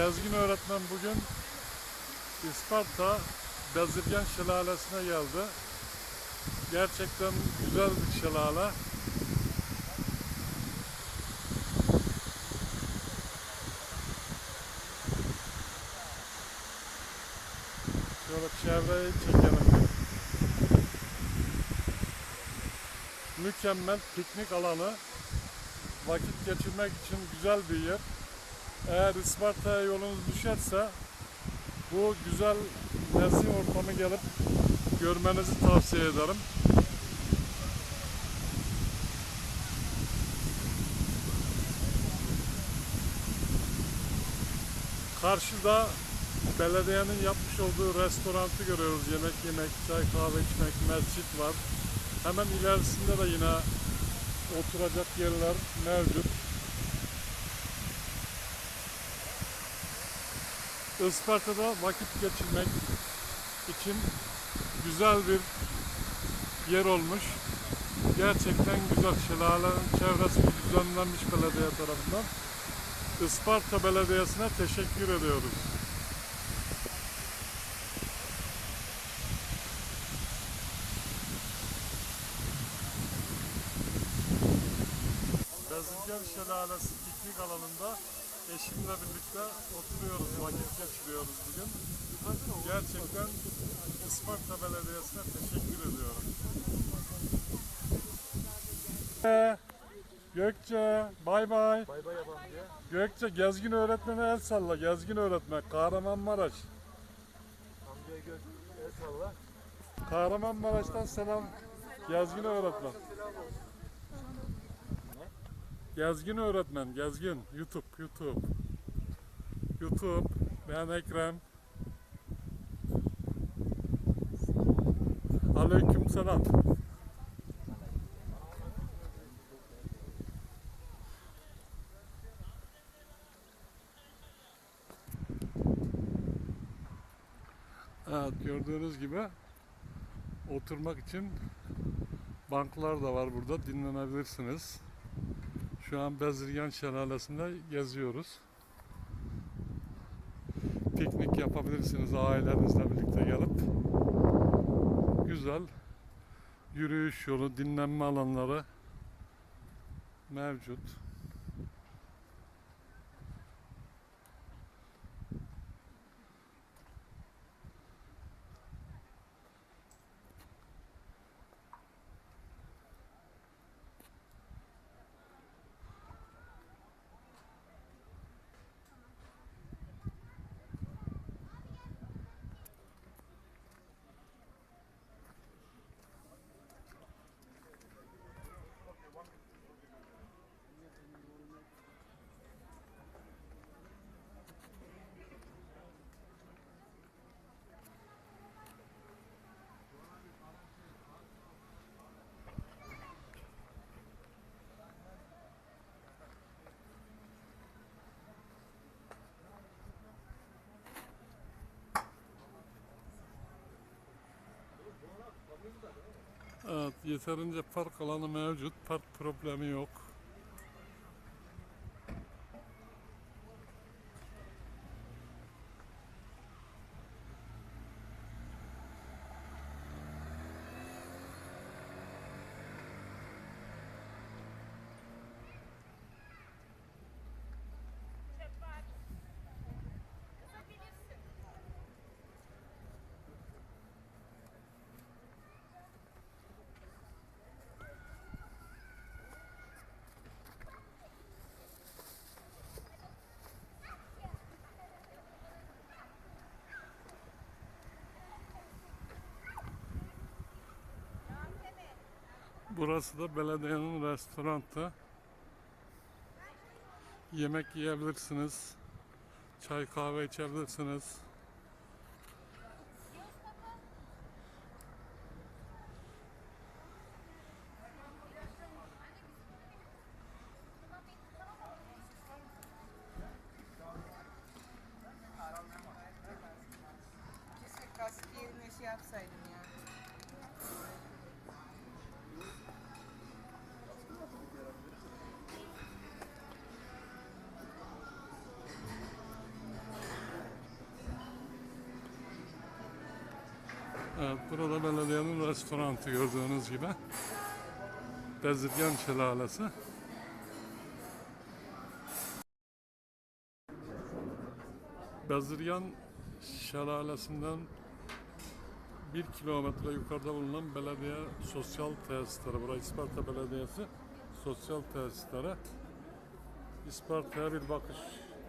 Gezgin öğretmen bugün Isparta Bezirgen Şelalesi'ne geldi. Gerçekten güzel bir şelale. Şöyle çevreyi çekelim. Mükemmel piknik alanı. Vakit geçirmek için güzel bir yer. Eğer Isparta'ya yolunuz düşerse bu güzel nezih ortamı gelip görmenizi tavsiye ederim. Karşıda belediyenin yapmış olduğu restorantı görüyoruz. Yemek yemek, çay kahve içmek, mescit var. Hemen ilerisinde de yine oturacak yerler mevcut. Isparta'da vakit geçirmek için güzel bir yer olmuş. Gerçekten güzel. Şelalenin çevresi düzenlenmiş belediye tarafından. Isparta Belediyesi'ne teşekkür ediyoruz. Bezirgen Şelalesi piknik alanında eşimle birlikte oturuyoruz, vakit geçiriyoruz bugün. Gerçekten Isparta Belediyesi'ne teşekkür ediyorum. Gökçe, bay bay. Bay bay yapalım diye. Gökçe, gezgin öğretmene el salla, gezgin öğretmen, Kahramanmaraş. Amcaya göz el salla. Kahramanmaraş'tan selam, gezgin öğretmen. Gezgin öğretmen, gezgin. YouTube, YouTube. YouTube, ben Ekrem. Aleyküm selam. Evet, gördüğünüz gibi oturmak için banklar da var burada dinlenebilirsiniz. Şu an Bezirgan Şelalesi'nde geziyoruz. Piknik yapabilirsiniz ailelerinizle birlikte gelip. Güzel yürüyüş yolu, dinlenme alanları mevcut. Evet, yeterince park alanı mevcut. Park problemi yok. Burası da belediyenin restoranı. Yemek yiyebilirsiniz. Çay kahve içebilirsiniz. Evet, burada belediyenin restoranı gördüğünüz gibi. Bezirgan Şelalesi. Bezirgan Şelalesi'nden bir kilometre yukarıda bulunan belediye sosyal tesisleri. Burası İsparta Belediyesi sosyal tesisleri. İsparta'ya bir bakış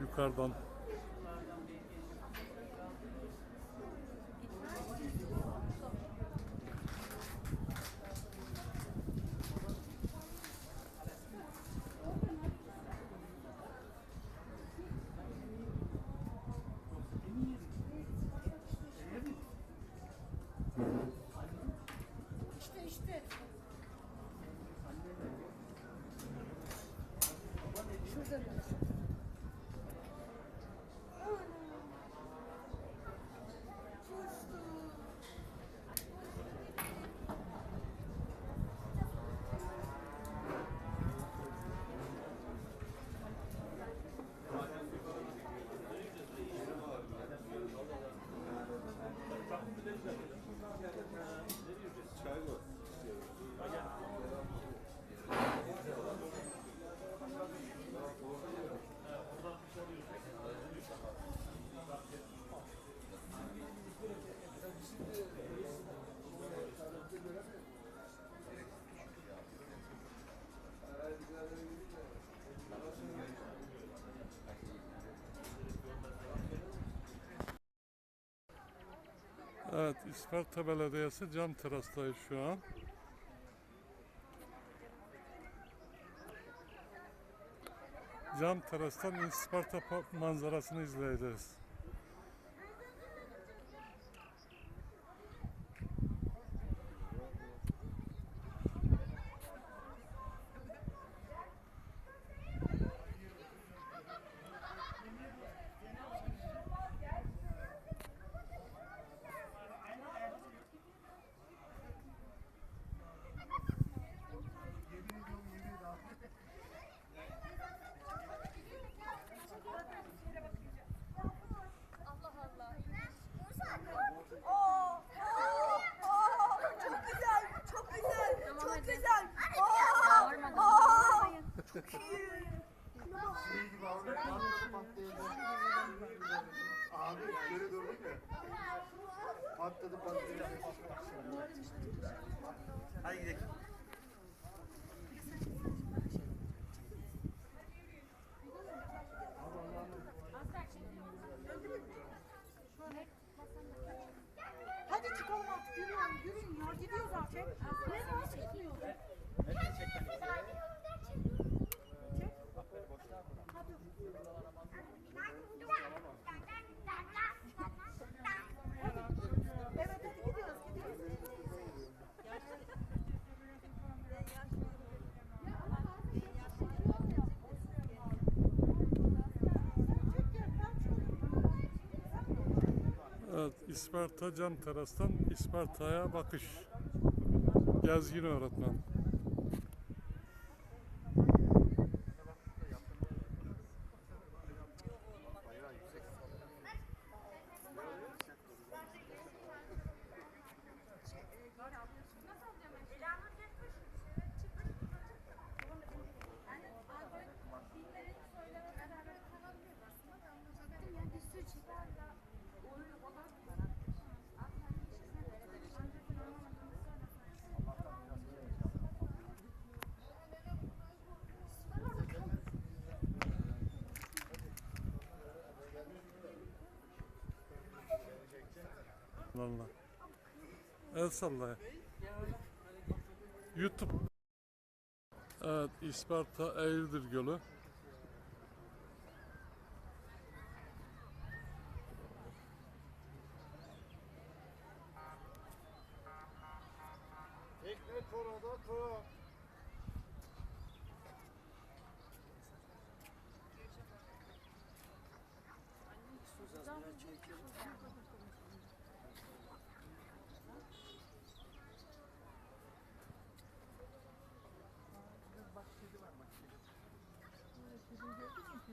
yukarıdan. İsparta Belediyesi cam terastayız şu an. Cam terastan İsparta pa- manzarasını izleyeceğiz. Abi geri durduk ya. Patladı patladı. Hadi gidelim. Hadi çıkalım artık, yürüyün, yürüyün ya, gidiyoruz artık. Ne var çekiyor? İsparta cam terastan İsparta'ya bakış. Gezgin öğretmen. Valla. El salla. YouTube. Evet, İsparta Eğirdir Gölü.